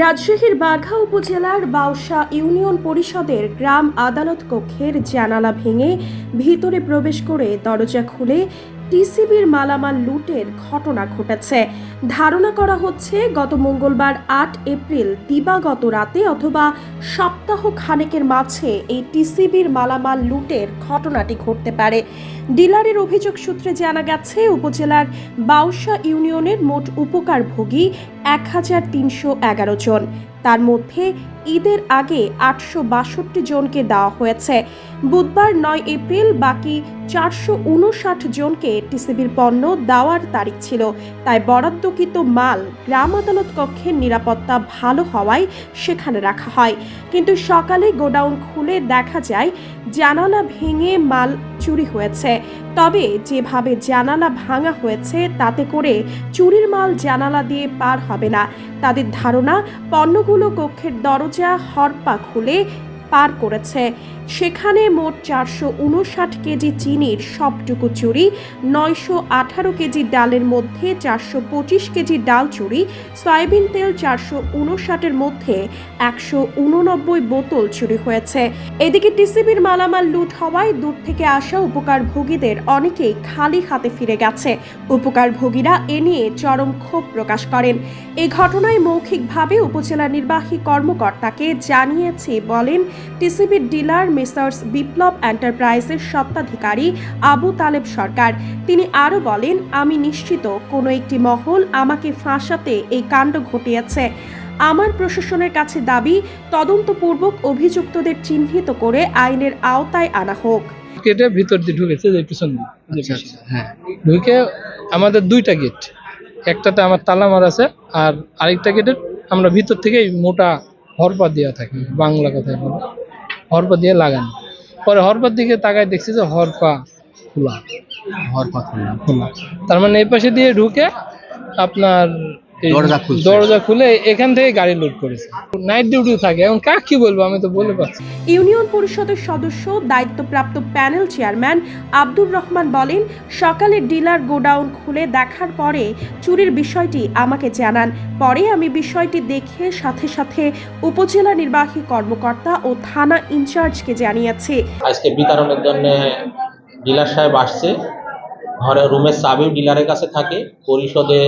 রাজশাহীর বাঘা উপজেলার বাউসা ইউনিয়ন পরিষদের গ্রাম আদালত কক্ষের জানালা ভেঙে ভিতরে প্রবেশ করে দরজা খুলে টিসিবির মালামাল লুটের ঘটনা ঘটেছে। ধারণা করা হচ্ছে, গত মঙ্গলবার আট এপ্রিল দিবাগত রাতে অথবা সপ্তাহ খানেকের মাঝে এই টিসিবির মালামাল লুটের ঘটনাটি ঘটতে পারে। ডিলারের অভিযোগ সূত্রে জানা গেছে, উপজেলার বাউসা ইউনিয়নের মোট উপকারভোগী এক হাজার তিনশো এগারো জন। তার মধ্যে ঈদের আগে আটশো বাষট্টি জনকে দেওয়া হয়েছে। বুধবার নয় এপ্রিল বাকি চারশো উনষাট জনকে টিসিবির পণ্য দেওয়ার তারিখ ছিল। তাই বরাদ্দকৃত মাল গ্রাম আদালত কক্ষের নিরাপত্তা ভালো হওয়ায় সেখানে রাখা হয়। কিন্তু সকালে গোডাউন খুলে দেখা যায়, জানালা ভেঙে মাল চুরি হয়েছে। তবে যেভাবে জানালা ভাঙা হয়েছে, তাতে করে চুরির মাল জানালা দিয়ে পার হবে না। তাদের ধারণা, পণ্যগুলো কক্ষের দরজা, হরপা খুলে পার করেছে। সেখানে মোট চারশো উনষাট কেজি চিনির সবটুকু চুরি, নয়শো আঠারো কেজি ডালের মধ্যে চারশো পঁচিশ কেজি ডাল চুরি, সয়াবিন তেল চারশো উনষাটের মধ্যে একশো উননব্বই বোতল চুরি হয়েছে। এদিকে টিসিবির মালামাল লুট হওয়ায় দূর থেকে আসা উপকারভোগীদের অনেকেই খালি হাতে ফিরে গেছে। উপকারভোগীরা এ নিয়ে চরম ক্ষোভ প্রকাশ করেন। এই ঘটনায় মৌখিকভাবে উপজেলা নির্বাহী কর্মকর্তাকে জানিয়েছে বলেন, টিসিবির ডিলার মেসার্স বিপ্লব এন্টারপ্রাইজের স্বত্বাধিকারী আবু তালেব সরকার। তিনি আরও বলেন আমি নিশ্চিত কোনো একটি মহল আমাকে ফাঁসাতে এই কাণ্ড ঘটিয়েছে। আমার প্রশাসনের কাছে দাবি তদন্তপূর্বক অভিযুক্তদের চিহ্নিত করে আইনের আওতায় আনা হোক। গেটে ভিতর দিয়ে ঢুকেছে যে পিছন দিয়ে আচ্ছা। আচ্ছা হ্যাঁ। ঢুকে আমাদের দুইটা গেট একটাতে আমার তালা মারা আছে আর আরেকটা গেটে আমরা ভিতর থেকেই মোটা হরপা দেওয়া থাকি বাংলা কথায় বলে। হরপা দিয়ে লাগানো। পরে হরপার দিকে তাকায় দেখছি যে হরপা খোলা। হরপা খোলা খোলা। তার মানে এই পাশে দিয়ে ঢুকে আপনার দরজা খুলছে। দরজা খুলে এখান থেকে গাড়ি লোড করেছে। নাইট ডিউটি থাকে এখন কাক কি বলব আমি তো বলে পাচ্ছি ইউনিয়ন পরিষদের সদস্য দায়িত্বপ্রাপ্ত প্যানেল চেয়ারম্যান আব্দুর রহমান বলেন সকালে ডিলার গোডাউন খুলে দেখার পরে চুরির বিষয়টি আমাকে জানান। পরে আমি বিষয়টি দেখে সাথে সাথে উপজেলা নির্বাহী কর্মকর্তা ও থানা ইনচার্জকে জানিয়েছি। আজকে বিতরণের জন্য ডিলার সাহেব আসছে। ঘরে রুমের চাবি ডিলারের কাছে থাকে। পরিষদে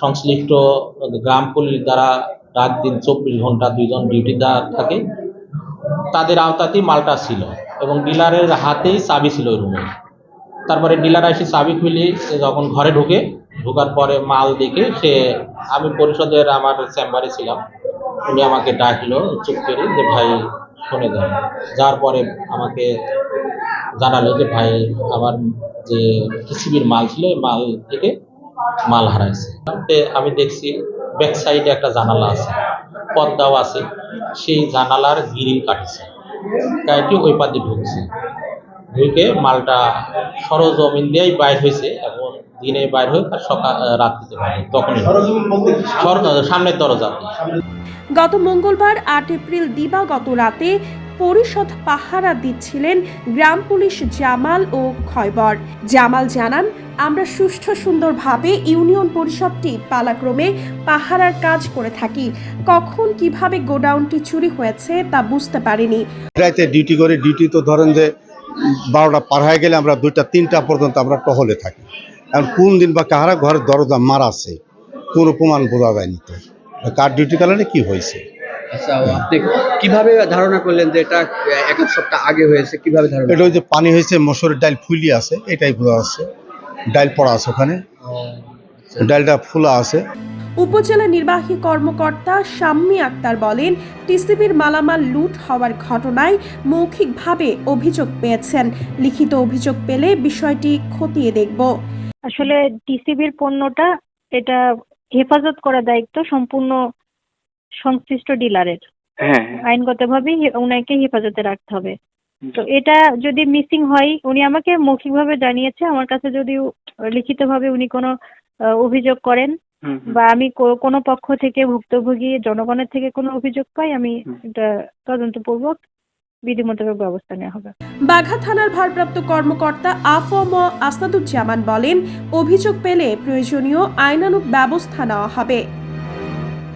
সংশ্লিষ্ট গ্রাম পুলিশ দ্বারা রাত দিন চব্বিশ ঘণ্টা দুইজন ডিউটি ডিউটিদার থাকে। তাদের আওতাতেই মালটা ছিল এবং ডিলারের হাতেই চাবি ছিল ওই রুমে। তারপরে ডিলার এসে চাবি খুলি যখন ঘরে ঢুকে, ঢোকার পরে মাল দেখে সে, আমি পরিষদের আমার চেম্বারে ছিলাম। উনি আমাকে ডাকলো চুপ করে যে, ভাই, শুনে যান। যার পরে আমাকে জানালো যে, ভাই, আমার যে টিসিবির মাল ছিল মাল থেকে মাল হারাইছে। আমি দেখছি ব্যাক সাইডে একটা জানালা আছে পর্দাও আছে সেই জানালার গ্রিল কাটছে। কাটি ওই পাতে ঢুকছে। ঢুকে মালটা সরজমিন দিয়েই বাইর হয়েছে এবং দিনে বাইর হয়ে তার সকাল রাত্রিতে বাইর তখনই সর- সামনের দরজা। গত মঙ্গলবার আট এপ্রিল দিবাগত রাতে পরিষদ পাহারা দিচ্ছিলেন গ্রাম পুলিশ জামাল ও খয়বর। জামাল জানান, আমরা সুষ্ঠু সুন্দরভাবে ইউনিয়ন পরিষদটি পালাক্রমে পাহারার কাজ করে থাকি। কখন কীভাবে গোডাউনটি চুরি হয়েছে তা বুঝতে পারিনি। রাইতে ডিউটি করে ডিউটি তো ধরেন যে বারোটা পার হয়ে গেলে আমরা দুইটা, তিনটা পর্যন্ত আমরা টহলে থাকি। এখন কোন দিন বা কাহারা ঘরের দরজা মারা আছে, কোনো প্রমাণ বোঝা যায়নি তো। কার ডিউটি কারণে কি হয়েছে? আচ্ছা আপনি কীভাবে ধারণা করলেন যে এটা এক সপ্তাহ আগে হয়েছে? কীভাবে ধারণা এটা ওই যে পানি হয়েছে মসুরের ডাল ফুলি আছে এটাই বোঝা যাচ্ছে ডাল পড়া আছে ওখানে। ডালটা ফুলা আছে। উপজেলা নির্বাহী কর্মকর্তা শাম্মী আক্তার বলেন টিসিবির মালামাল লুট হওয়ার ঘটনায় মৌখিকভাবে অভিযোগ পেয়েছেন। লিখিত অভিযোগ পেলে বিষয়টি খতিয়ে দেখব। আসলে টিসিবির পণ্যটা এটা হেফাজত করার দায়িত্ব সম্পূর্ণ সংশ্লিষ্ট ডিলারের। হ্যাঁ। আইনগতভাবে ওনাকে হেফাজতে রাখতে হবে। তো এটা যদি মিসিং হয় উনি আমাকে মৌখিকভাবে জানিয়েছে আমার কাছে যদি লিখিতভাবে উনি কোনো আহ, অভিযোগ করেন। বা আমি কোনো পক্ষ থেকে ভুক্তভোগী জনগণের থেকে কোনো অভিযোগ পাই আমি এটা তদন্তপূর্বক বিধি মোতাবেক ব্যবস্থা নেওয়া হবে। বাঘা থানার ভারপ্রাপ্ত কর্মকর্তা আফম আসাদুজ্জামান বলেন অভিযোগ পেলে প্রয়োজনীয় আইনানুগ ব্যবস্থা নেওয়া হবে।